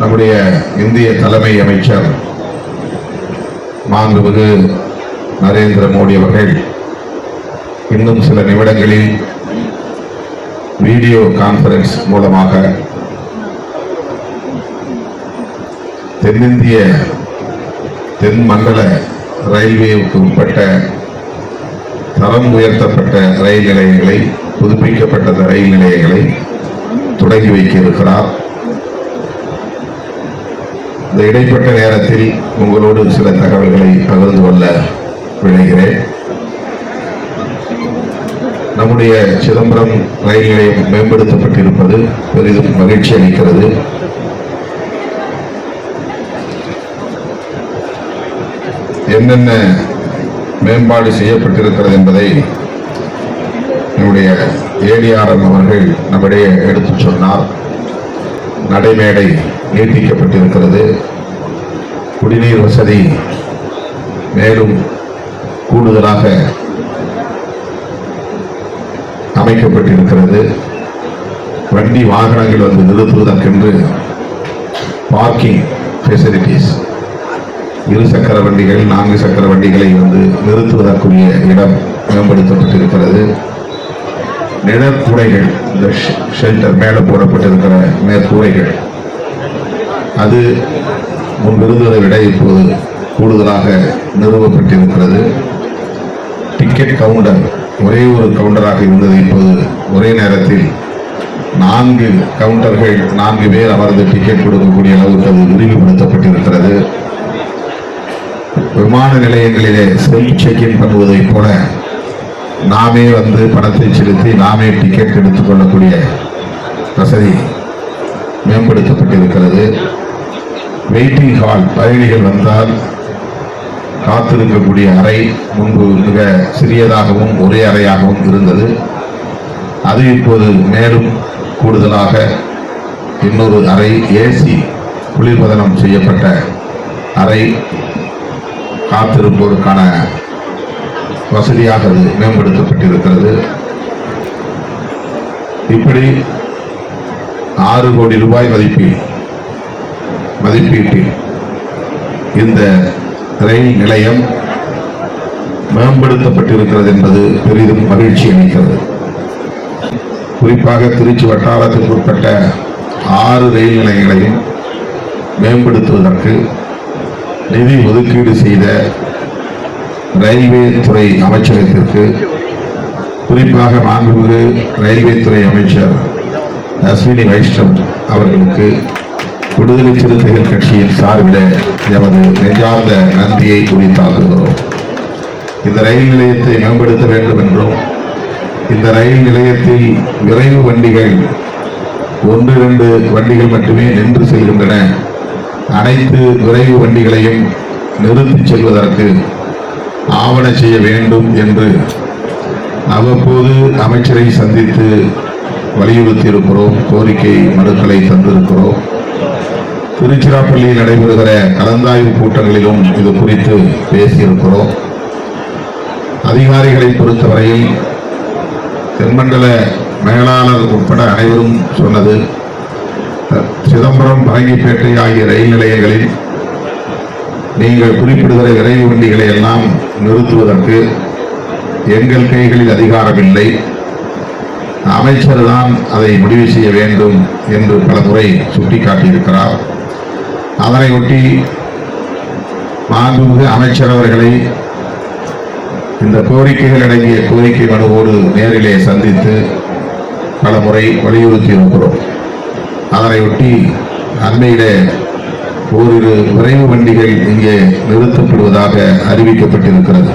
நம்முடைய இந்திய தலைமை அமைச்சர் மாண்புமிகு நரேந்திர மோடி அவர்கள் இன்னும் சில நிமிடங்களில் வீடியோ கான்பரன்ஸ் மூலமாக தென்னிந்திய தென் மண்டல ரயில்வேவுக்கு உட்பட்ட தரம் உயர்த்தப்பட்ட ரயில் நிலையங்களை புதுப்பிக்கப்பட்ட ரயில் நிலையங்களை தொடங்கி வைக்க இருக்கிறார். இந்த இடைப்பட்ட நேரத்தில் உங்களோடு சில தகவல்களை பகிர்ந்து கொள்ள விளைகிறேன் நம்முடைய சிதம்பரம் ரயில் நிலையம் மேம்படுத்தப்பட்டிருப்பது பெரிதும் மகிழ்ச்சி அளிக்கிறது. என்னென்ன மேம்பாடு செய்யப்பட்டிருக்கிறது என்பதை நம்முடைய ஏடிஆர்எம் அவர்கள் நம்மிடையே எடுத்துச் சொன்னார். நடைமேடை நீட்டிக்கப்பட்டிருக்கிறது. குடிநீர் வசதி மேலும் கூடுதலாக அமைக்கப்பட்டிருக்கிறது. வண்டி வாகனங்கள் வந்து நிறுத்துவதற்கென்று பார்க்கிங் ஃபெசிலிட்டிஸ் இரு சக்கர வண்டிகள் நான்கு சக்கர வண்டிகளை வந்து நிறுத்துவதற்குரிய இடம் மேம்படுத்தப்பட்டிருக்கிறது. நிழற்கூடைகள் இந்த ஷெல்டர் மேலே போடப்பட்டிருக்கிற மேற்கூரைகள் அது முன்பிருந்ததை விட இப்போது கூடுதலாக நிறுவப்பட்டிருக்கிறது. டிக்கெட் கவுண்டர் ஒரே ஒரு கவுண்டராக இருந்தது இப்போது. ஒரே நேரத்தில் நான்கு கவுண்டர்கள் நான்கு பேர் அவரது டிக்கெட் கொடுக்கக்கூடிய அளவுக்கு அது விரிவுபடுத்தப்பட்டிருக்கிறது. விமான நிலையங்களிலே செல்ஃப் செக்இன் பண்ணுவதைப் போல நாமே வந்து பணத்தை செலுத்தி நாமே டிக்கெட் எடுத்துக்கொள்ளக்கூடிய வசதி மேம்படுத்தப்பட்டிருக்கிறது. வெயிட்டிங் ஹால் பயணிகள் வந்தால் காத்திருக்கக்கூடிய அறை முன்பு மிக சிறியதாகவும் ஒரே அறையாகவும் இருந்தது. அது இப்போது மேலும் கூடுதலாக இன்னொரு அறை ஏசி குளிர்பதனம் செய்யப்பட்ட அறை காத்திருப்போருக்கான வசதியாக அது மேம்படுத்தப்பட்டிருக்கிறது. இப்படி ஆறு கோடி ரூபாய் மதிப்பில் மதிப்பீட்டில் இந்த ரயில் நிலையம் மேம்படுத்தப்பட்டிருக்கிறது என்பது பெரிதும் மகிழ்ச்சி அளிக்கிறது. குறிப்பாக திருச்சி வட்டாரத்திற்கு உட்பட்ட ஆறு ரயில் நிலையங்களையும் மேம்படுத்துவதற்கு நிதி ஒதுக்கீடு செய்த ரயில்வே துறை அமைச்சகத்திற்கு குறிப்பாக மாண்புமிகு ரயில்வே துறை அமைச்சர் அஸ்வினி வைஷ்ணவ் அவர்களுக்கு விடுதலை சிறுத்தைகள் கட்சியின் சார்பில் எமது நெஞ்சார்ந்த நன்றியை குறித்தாக்குகிறோம் இந்த ரயில் நிலையத்தை மேம்படுத்த வேண்டும் என்றும் இந்த ரயில் நிலையத்தில் விரைவு வண்டிகள் ஒன்று இரண்டு வண்டிகள் மட்டுமே நின்று செல்கின்றன. அனைத்து விரைவு வண்டிகளையும் நிறுத்திச் செல்வதற்கு ஆவண செய்ய வேண்டும் என்று அவ்வப்போது அமைச்சரை சந்தித்து வலியுறுத்தியிருக்கிறோம் கோரிக்கை மனுக்களை தந்திருக்கிறோம். திருச்சிராப்பள்ளியில் நடைபெறுகிற கலந்தாய்வு கூட்டங்களிலும் இது குறித்து பேசியிருக்கிறோம். அதிகாரிகளை பொறுத்தவரையில் தென்மண்டல மேலாளர் உட்பட அனைவரும் சொன்னது சிதம்பரம் பரங்கிப்பேட்டை ஆகிய ரயில் நிலையங்களில் நீங்கள் குறிப்பிடுகிற விரைவு வண்டிகளை எல்லாம் நிறுத்துவதற்கு எங்கள் கைகளில் அதிகாரமில்லை. அமைச்சர் தான் அதை முடிவு செய்ய வேண்டும் என்று பல முறை சுட்டிக்காட்டியிருக்கிறார். அதனை ஒட்டி மாண்புமிகு அமைச்சர் அவர்களை இந்த கோரிக்கைகள் அடங்கிய கோரிக்கை மனுவோடு நேரிலே சந்தித்து பல முறை வலியுறுத்தி இருக்கிறோம். அதனையொட்டி அண்மையிலே ஓரிரு விரைவு வண்டிகள் இங்கே நிறுத்தப்படுவதாக அறிவிக்கப்பட்டிருக்கிறது.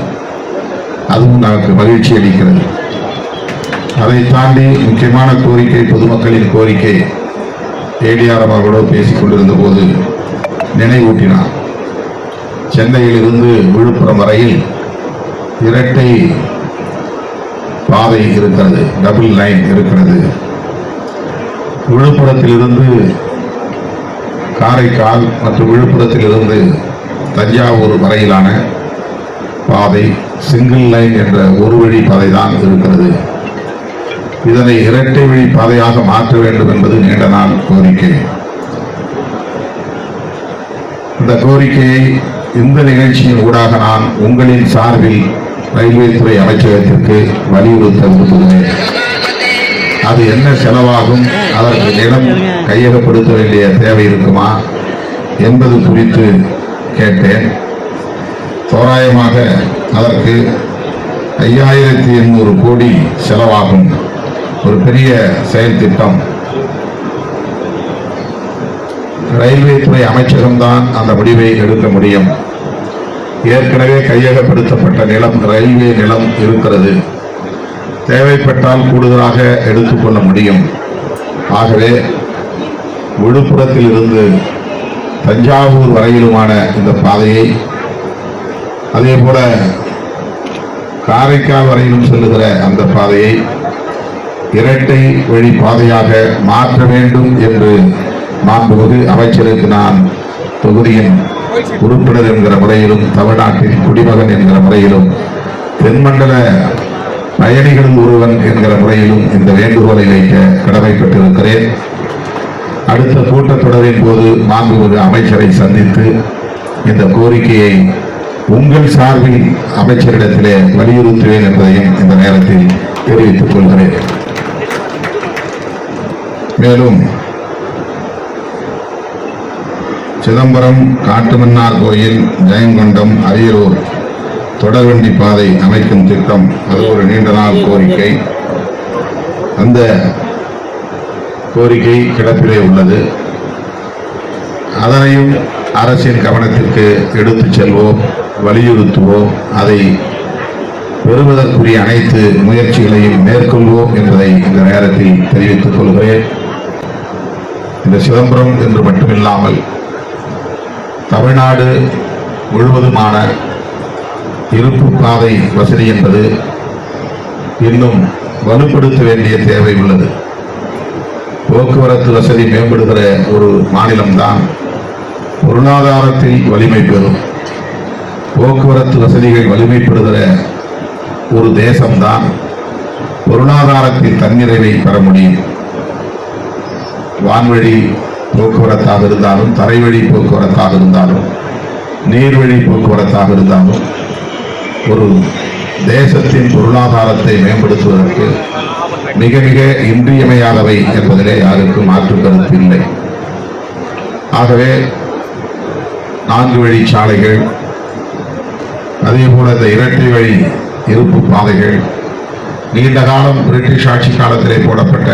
அதுவும் நமக்கு மகிழ்ச்சி அளிக்கிறது. அதை தாண்டி முக்கியமான கோரிக்கை பொதுமக்களின் கோரிக்கை ஏடிஆர் அவர்களோடு பேசிக் கொண்டிருந்த போது நினைவூட்டினார். சென்னையிலிருந்து விழுப்புரம் வரையில் இரட்டை பாதை இருக்கிறது டபுள் லைன் இருக்கிறது. விழுப்புரத்திலிருந்து காரைக்கால் மற்றும் விழுப்புரத்திலிருந்து தஞ்சாவூர் வரையிலான பாதை சிங்கிள் லைன் என்ற ஒரு வழி பாதை தான் இருக்கிறது. இதனை இரட்டை வழி பாதையாக மாற்ற வேண்டும் என்பது நீண்ட நாள் கோரிக்கை. இந்த கோரிக்கையை இந்த நிகழ்ச்சியின் ஊடாக நான் உங்களின் சார்பில் ரயில்வே துறை அமைச்சகத்திற்கு வலியுறுத்த விரும்புகிறேன். அது என்ன செலவாகும் அதற்கு நிலம் கையகப்படுத்த வேண்டிய தேவை இருக்குமா என்பது குறித்து கேட்டேன். தோராயமாக அதற்கு ஐயாயிரத்தி எண்ணூறு கோடி செலவாகும். ஒரு பெரிய செயல் திட்டம். ரயில்வே துறை அமைச்சகம்தான் அந்த முடிவை எடுக்க முடியும். ஏற்கனவே கையகப்படுத்தப்பட்ட நிலம் ரயில்வே நிலம் இருக்கிறது. தேவைப்பட்டால் கூடுதலாக எடுத்துக்கொள்ள முடியும். ஆகவே விழுப்புரத்தில் இருந்து தஞ்சாவூர் வரையிலுமான இந்த பாதையை அதே போல காரைக்கால் வரையிலும் செல்லுகிற அந்த பாதையை இரட்டை வழி பாதையாக மாற்ற வேண்டும் என்று மாண்புமிகு அமைச்சருக்கு நான் தொகுதியின் உறுப்பினர் என்கிற முறையிலும் தமிழ்நாட்டின் குடிமகன் என்கிற முறையிலும் தென்மண்டல பயணிகளில் ஒருவன் என்கிற முறையிலும் இந்த வேண்டுகோளை வைக்க கடமைப்பட்டிருக்கிறேன். அடுத்த கூட்டத்தொடரின் போது மாண்புமிகு அமைச்சரை சந்தித்து இந்த கோரிக்கையை உங்கள் சார்பில் அமைச்சரிடத்திலே வலியுறுத்துவேன் என்பதையும் இந்த நேரத்தில் தெரிவித்துக் கொள்கிறேன். மேலும் சிதம்பரம் காட்டுமன்னார் கோயில் ஜெயங்கொண்டம் அரியலூர் தொடர்வண்டி பாதை அமைக்கும் திட்டம். அது ஒரு நீண்ட நாள் கோரிக்கை. அந்த கோரிக்கை கிடப்பிலே உள்ளது. அதனையும் அரசின் கவனத்திற்கு எடுத்துச் செல்வோம் வலியுறுத்துவோம். அதை பெறுவதற்குரிய அனைத்து முயற்சிகளையும் மேற்கொள்வோம் என்பதை இந்த நேரத்தில் தெரிவித்துக் கொள்கிறேன். இந்த சிதம்பரம் என்று மட்டுமில்லாமல் தமிழ்நாடு முழுவதுமான இருப்பு பாதை வசதி என்பது இன்னும் வலுப்படுத்த வேண்டிய தேவை உள்ளது. போக்குவரத்து வசதி மேம்படுகிற ஒரு மாநிலம்தான் பொருளாதாரத்தில் வலிமை பெறும். போக்குவரத்து வசதிகள் வலிமைப்படுகிற ஒரு தேசம்தான் பொருளாதாரத்தில் தன்னிறைவை பெற முடியும். வான்வழி போக்குவரத்தாக இருந்தாலும் தரைவழி போக்குவரத்தாக இருந்தாலும் நீர்வழி போக்குவரத்தாக இருந்தாலும் ஒரு தேசத்தின் பொருளாதாரத்தை மேம்படுத்துவதற்கு மிக மிக இன்றியமையாதவை என்பதிலே யாருக்கும் மாற்று கருத்து இல்லை. ஆகவே நான்கு வழி சாலைகள் அதே போல இந்த இரட்டை வழி இருப்பு பாதைகள் நீண்ட காலம் பிரிட்டிஷ் ஆட்சி காலத்திலே போடப்பட்ட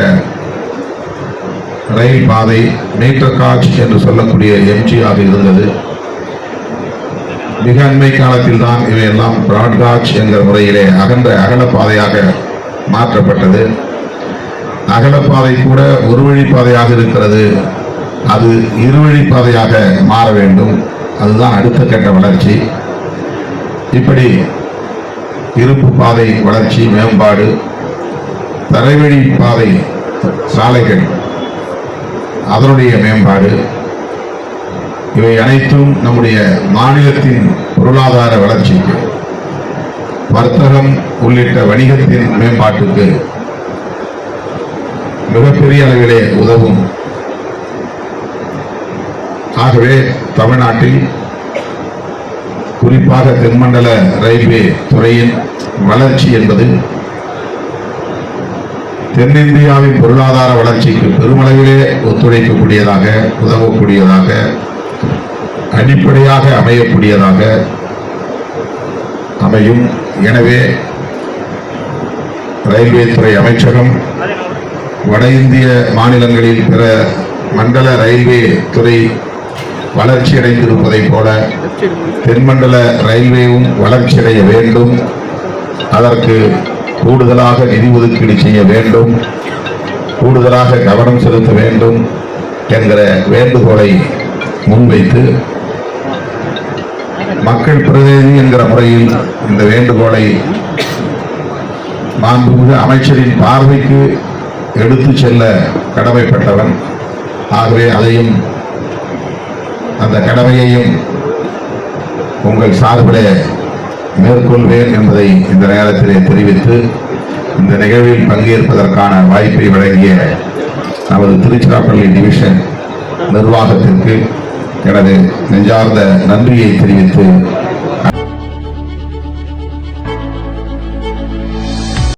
ரயில் பாதை மீட்டர் காட்ச் என்று சொல்லக்கூடிய எம்ஜிஆர் இருந்தது. மிக அண்மை காலத்தில் தான் இவையெல்லாம் பிராட்காட்ச் என்கிற முறையிலே அகன்ற அகல பாதையாக மாற்றப்பட்டது. அகலப்பாதை கூட ஒரு வழி பாதையாக இருக்கிறது. அது இருவழி பாதையாக மாற வேண்டும். அதுதான் அடுத்த கட்ட வளர்ச்சி. இப்படி இருப்பு பாதை வளர்ச்சி மேம்பாடு தரைவழி பாதை சாலைகள் அதனுடைய மேம்பாடு. இவை அனைத்தும் நம்முடைய மாநிலத்தின் பொருளாதார வளர்ச்சிக்கு வர்த்தகம் உள்ளிட்ட வணிகத்தின் மேம்பாட்டுக்கு மிகப்பெரிய அளவிலே உதவும். ஆகவே தமிழ்நாட்டில் குறிப்பாக தென்மண்டல ரயில்வே துறையின் வளர்ச்சி என்பது தென்னிந்தியாவின் பொருளாதார வளர்ச்சிக்கு பெருமளவிலே ஒத்துழைக்கக்கூடியதாக உதவக்கூடியதாக அடிப்படையாக அமையக்கூடியதாக அமையும். எனவே ரயில்வே துறை அமைச்சகம் வட இந்திய மாநிலங்களில் பிற மண்டல ரயில்வே துறை வளர்ச்சியடைந்திருப்பதைப் போல தென்மண்டல ரயில்வேவும் வளர்ச்சியடைய வேண்டும். அதற்கு கூடுதலாக நிதி ஒதுக்கீடு செய்ய வேண்டும். கூடுதலாக கவனம் செலுத்த வேண்டும் என்கிற வேண்டுகோளை முன்வைத்து மக்கள் பிரதிநிதி என்கிற முறையில் இந்த வேண்டுகோளை மாண்புமிகு அமைச்சரின் பார்வைக்கு எடுத்து செல்ல கடமைப்பட்டவன். ஆகவே அதையும் அந்த கடமையையும் உங்கள் சார்பிலே மேற்கொள்வேன் என்பதை இந்த நேரத்திலே தெரிவித்து இந்த நிகழ்வில் பங்கேற்பதற்கான வாய்ப்பை வழங்கிய நமது திருச்சிராப்பள்ளி டிவிஷன் நிர்வாகத்திற்கு எனது நெஞ்சார்ந்த நன்றியை தெரிவித்து